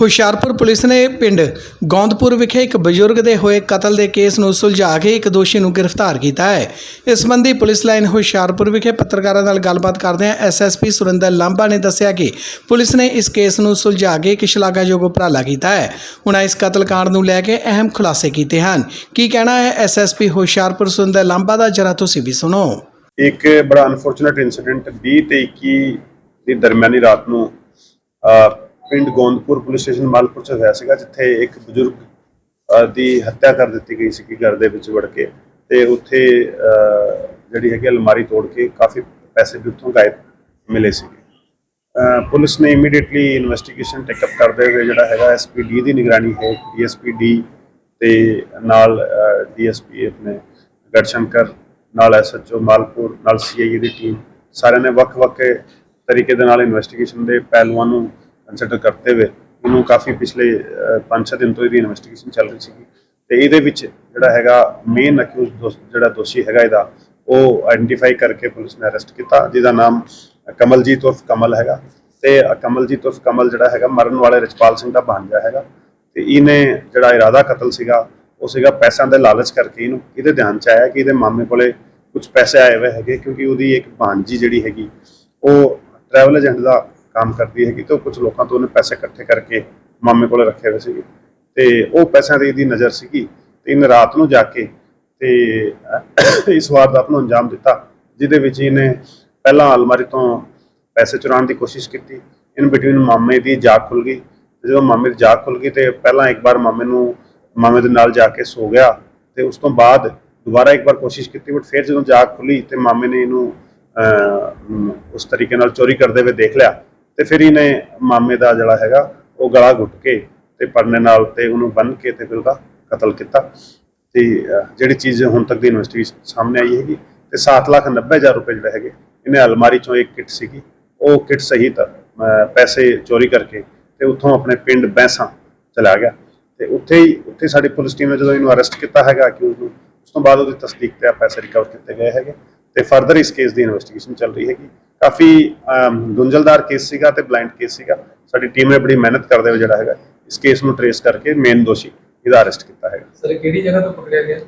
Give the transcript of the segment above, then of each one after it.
Hoshiarpur police ਨੇ ਪਿੰਡ ਗੌਂਦਪੁਰ ਵਿਖੇ ਇੱਕ ਬਜ਼ੁਰਗ ਦੇ ਹੋਏ ਕਤਲ ਦੇ ਕੇਸ ਨੂੰ ਸੁਲਝਾ ਕੇ ਇੱਕ ਦੋਸ਼ੀ ਨੂੰ ਗ੍ਰਿਫਤਾਰ ਕੀਤਾ ਹੈ। ਇਸ ਸੰਬੰਧੀ ਪੁਲਿਸ ਲਾਈਨ ਹੁਸ਼ਿਆਰਪੁਰ ਵਿਖੇ ਪੱਤਰਕਾਰਾਂ ਨਾਲ ਗੱਲਬਾਤ ਕਰਦਿਆਂ ਐਸਐਸਪੀ ਸੁਰਿੰਦਰ ਲਾਂਬਾ ਨੇ ਦੱਸਿਆ ਕਿ ਪੁਲਿਸ ਨੇ ਇਸ ਕੇਸ ਨੂੰ ਸੁਲਝਾ ਕੇ ਇੱਕ ਸ਼ਲਾਘਾਯੋਗ ਉਪਰਾਲਾ ਕੀਤਾ ਹੈ। ਉਹਨਾਂ ਇਸ ਕਤਲकांड ਨੂੰ ਲੈ ਕੇ ਅਹਿਮ ਖੁਲਾਸੇ ਕੀਤੇ ਹਨ। ਕੀ ਕਹਿਣਾ ਹੈ ਐਸਐਸਪੀ ਹੁਸ਼ਿਆਰਪੁਰ ਸੁਰਿੰਦਰ ਲਾਂਬਾ ਦਾ? ਜਰਾ ਤੁਸੀਂ ਵੀ ਸੁਣੋ। ਇੱਕ ਬੜਾ ਅਨਫੋਰਚੂਨੇਟ ਇਨਸੀਡੈਂਟ 20 ਤੇ 21 ਦੀ ਦਰਮਿਆਨੀ ਰਾਤ ਨੂੰ ਪਿੰਡ ਗੋਂਦਪੁਰ ਪੁਲਿਸ ਸਟੇਸ਼ਨ ਮਾਲਪੁਰ ਚ ਹੋਇਆ ਸੀਗਾ, ਜਿੱਥੇ ਇੱਕ ਬਜ਼ੁਰਗ ਦੀ ਹੱਤਿਆ ਕਰ ਦਿੱਤੀ ਗਈ ਸੀ ਘਰ ਦੇ ਵਿੱਚ ਵੜ ਕੇ ਤੇ ਉੱਥੇ ਜਿਹੜੀ ਹੈਗੀ ਅਲਮਾਰੀ ਤੋੜ ਕੇ ਕਾਫੀ ਪੈਸੇ ਵੀ ਉੱਥੋਂ ਗਾਇਬ ਮਿਲੇ ਸੀਗੇ। ਪੁਲਿਸ ਨੇ ਇਮੀਡੀਏਟਲੀ ਇਨਵੈਸਟੀਗੇਸ਼ਨ ਟੇਕ ਅਪ ਕਰਦੇ ਹੋਏ ਜਿਹੜਾ ਹੈਗਾ ਐਸਪੀਡੀ ਦੀ ਨਿਗਰਾਨੀ ਹੈ ਡੀਐਸਪੀਡੀ ਤੇ ਨਾਲ ਡੀਐਸਪੀ ਆਪਣੇ ਗੜਸ਼ੰਕਰ, ਨਾਲ ਐਸਐਚਓ ਮਾਲਪੁਰ, ਨਾਲ ਸੀਆਈਏ ਦੀ ਟੀਮ ਸਾਰਿਆਂ ਨੇ ਵੱਖ-ਵੱਖ ਤਰੀਕੇ ਦੇ ਨਾਲ ਇਨਵੈਸਟੀਗੇਸ਼ਨ ਦੇ ਪਹਿਲੂਆਂ ਨੂੰ ਕੰਸੀਡਰ ਕਰਦੇ ਹੋਏ ਇਹਨੂੰ ਕਾਫੀ ਪਿਛਲੇ 5-6 ਦਿਨ ਤੋਂ ਇਹਦੀ ਇਨਵੈਸਟੀਗੇਸ਼ਨ ਚੱਲ ਰਹੀ ਸੀਗੀ। ਤੇ ਇਹਦੇ ਵਿੱਚ ਜਿਹੜਾ ਹੈਗਾ ਮੇਨ ਅਕਿਊਜ਼ ਜਿਹੜਾ ਦੋਸ਼ੀ ਹੈਗਾ ਇਹਦਾ, ਉਹ ਆਇਡੈਂਟੀਫਾਈ ਕਰਕੇ ਪੁਲਿਸ ਨੇ ਅਰੈਸਟ ਕੀਤਾ, ਜਿਹਦਾ ਨਾਮ ਕਮਲਜੀਤ ਉਰਫ ਕਮਲ ਹੈਗਾ। ਤੇ ਕਮਲਜੀਤ ਉਰਫ ਕਮਲ ਜਿਹੜਾ ਹੈਗਾ, ਮਰਨ ਵਾਲੇ ਰਜਪਾਲ ਸਿੰਘ ਦਾ ਭਾਂਜਾ ਹੈਗਾ। ਤੇ ਇਹਨੇ ਜਿਹੜਾ ਇਰਾਦਾ ਕਤਲ ਸੀਗਾ, ਉਹ ਸੀਗਾ ਪੈਸਿਆਂ ਦੇ ਲਾਲਚ ਕਰਕੇ ਇਹਨੂੰ, ਇਹਦੇ ਧਿਆਨ ਚ ਆਇਆ ਕਿ ਇਹਦੇ ਮਾਮੇ ਕੋਲੇ ਕੁਝ ਪੈਸੇ ਆਏ ਹੋਏ ਹੈਗੇ, ਕਿਉਂਕਿ ਉਹਦੀ ਇੱਕ ਭਾਂਜੀ ਜਿਹੜੀ ਹੈਗੀ, ਉਹ ਟਰੈਵਲ ਏਜੰਟ ਦਾ ਕੰਮ ਕਰਦੀ ਹੈਗੀ ਤੇ ਉਹ ਕੁਝ ਲੋਕਾਂ ਤੋਂ ਉਹਨੇ ਪੈਸੇ ਇਕੱਠੇ ਕਰਕੇ ਮਾਮੇ ਕੋਲ ਰੱਖੇ ਹੋਏ ਸੀਗੇ। ਤੇ ਉਹ ਪੈਸਿਆਂ ਦੀ ਇਹਦੀ ਨਜ਼ਰ ਸੀਗੀ ਤੇ ਇਹਨੇ ਰਾਤ ਨੂੰ ਜਾ ਕੇ ਤੇ ਇਸ ਵਾਰਦਾਤ ਨੂੰ ਅੰਜਾਮ ਦਿੱਤਾ ਜਿਹਦੇ ਵਿੱਚ ਇਹਨੇ ਪਹਿਲਾਂ ਅਲਮਾਰੀ ਤੋਂ ਪੈਸੇ ਚੁਰਾਉਣ ਦੀ ਕੋਸ਼ਿਸ਼ ਕੀਤੀ। ਇਨ ਬਿਟਵੀਨ ਮਾਮੇ ਦੀ ਜਾਗ ਖੁੱਲ ਗਈ। ਜਦੋਂ ਮਾਮੇ ਦੀ ਜਾਗ ਖੁੱਲ ਗਈ ਤੇ ਪਹਿਲਾਂ ਇੱਕ ਵਾਰ ਮਾਮੇ ਨੂੰ ਮਾਮੇ ਦੇ ਨਾਲ ਜਾ ਕੇ ਸੋ ਗਿਆ ਤੇ ਉਸ ਤੋਂ ਬਾਅਦ ਦੁਬਾਰਾ ਇੱਕ ਵਾਰ ਕੋਸ਼ਿਸ਼ ਕੀਤੀ ਬਟ ਫਿਰ ਜਦੋਂ ਜਾਗ ਖੁੱਲੀ ਤੇ ਮਾਮੇ ਨੇ ਇਹਨੂੰ ਅਹ, ਉਸ ਤਰੀਕੇ ਨਾਲ ਚੋਰੀ ਕਰਦੇ ਹੋਏ ਦੇਖ ਲਿਆ। ਤੇ ਫਿਰ ਇਹਨੇ ਮਾਮੇ ਦਾ ਜਿਹੜਾ ਹੈਗਾ, ਉਹ ਗਲਾ ਘੁੱਟ ਕੇ ਤੇ ਪਰਨੇ ਨਾਲ ਤੇ ਉਹਨੂੰ ਬੰਨ ਕੇ ਤੇ ਫਿਰ ਉਹਦਾ ਕਤਲ ਕੀਤਾ। ਤੇ ਜਿਹੜੀ ਚੀਜ਼ ਹੁਣ ਤੱਕ ਦੀ ਇਨਵੈਸਟੀਗੇਸ਼ਨ ਸਾਹਮਣੇ ਆਈ ਹੈਗੀ, ਤੇ 7 ਲੱਖ 90 ਹਜ਼ਾਰ ਰੁਪਏ ਜਿਹੜੇ ਹੈਗੇ, ਇਹਨੇ ਅਲਮਾਰੀ ਚੋਂ ਇੱਕ ਕਿੱਟ ਸੀਗੀ। ਉਹ ਕਿੱਟ ਸਹਿਤ ਪੈਸੇ ਚੋਰੀ ਕਰਕੇ ਤੇ ਉੱਥੋਂ ਆਪਣੇ ਪਿੰਡ ਬੈਂਸਾਂ ਚਲਾ ਗਿਆ। ਤੇ ਉੱਥੇ ਹੀ, ਉੱਥੇ ਸਾਡੀ ਪੁਲਿਸ ਟੀਮ ਨੇ ਜਦੋਂ ਇਹਨੂੰ ਅਰੈਸਟ ਕੀਤਾ ਹੈਗਾ, ਕਿ ਉਹਨੂੰ, ਉਸ ਤੋਂ ਬਾਅਦ ਉਹਦੀ ਤਸਦੀਕ ਤੇ ਆ, ਪੈਸੇ ਰਿਕਵਰ ਕੀਤੇ ਗਏ ਹੈਗੇ। ਤੇ ਫਰਦਰ ਇਸ ਕੇਸ ਦੀ ਇਨਵੈਸਟੀਗੇਸ਼ਨ ਚੱਲ ਰਹੀ ਹੈਗੀ। ਕਾਫੀ ਗੁੰਝਲਦਾਰ ਕੇਸ ਸੀਗਾ ਤੇ ਬਲਾਈਂਡ ਕੇਸ ਸੀਗਾ। ਸਾਡੀ ਟੀਮ ਨੇ ਬੜੀ ਮਿਹਨਤ ਕਰਦੇ ਹੋਏ ਜਿਹੜਾ ਹੈਗਾ ਇਸ ਕੇਸ ਨੂੰ ਟਰੇਸ ਕਰਕੇ ਮੇਨ ਦੋਸ਼ੀ ਇਹਦਾ ਅਰੈਸਟ ਕੀਤਾ ਹੈਗਾ। ਸਰ ਕਿਹੜੀ ਜਗ੍ਹਾ ਤੋਂ ਪਕੜਿਆ ਗਿਆ?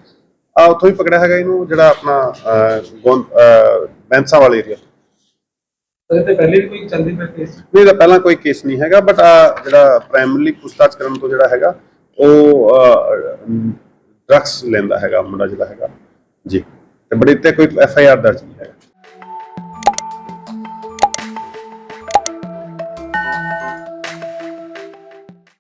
ਆ ਉੱਥੋਂ ਹੀ ਪਕੜਿਆ ਹੈਗਾ ਇਹਨੂੰ ਜਿਹੜਾ ਆਪਣਾ ਬੈਂਸਾ ਵਾਲਾ ਏਰੀਆ ਸਰ ਤੇ। ਪਹਿਲੇ ਵੀ ਕੋਈ ਚੱਲਦੀ ਪਿਆ ਕੇਸ ਨਹੀਂ ਇਹਦਾ ਪਹਿਲਾਂ ਕੋਈ ਕੇਸ ਨਹੀਂ ਹੈਗਾ ਬਟ ਜਿਹੜਾ ਪ੍ਰਾਇਮਰੀ ਪੁੱਛਤਾਛ ਕਰਨ ਤੋਂ ਜਿਹੜਾ ਹੈਗਾ ਉਹ ਡਰੱਗਸ ਲੈਂਦਾ ਹੈਗਾ ਮੁੰਡਾ ਜਿਹੜਾ ਹੈਗਾ। ਜੀ ਤੇ ਬੜੀ ਤੇ ਕੋਈ ਐਫ ਆਈ ਆਰ ਦਰਜ ਨਹੀਂ ਹੈਗਾ।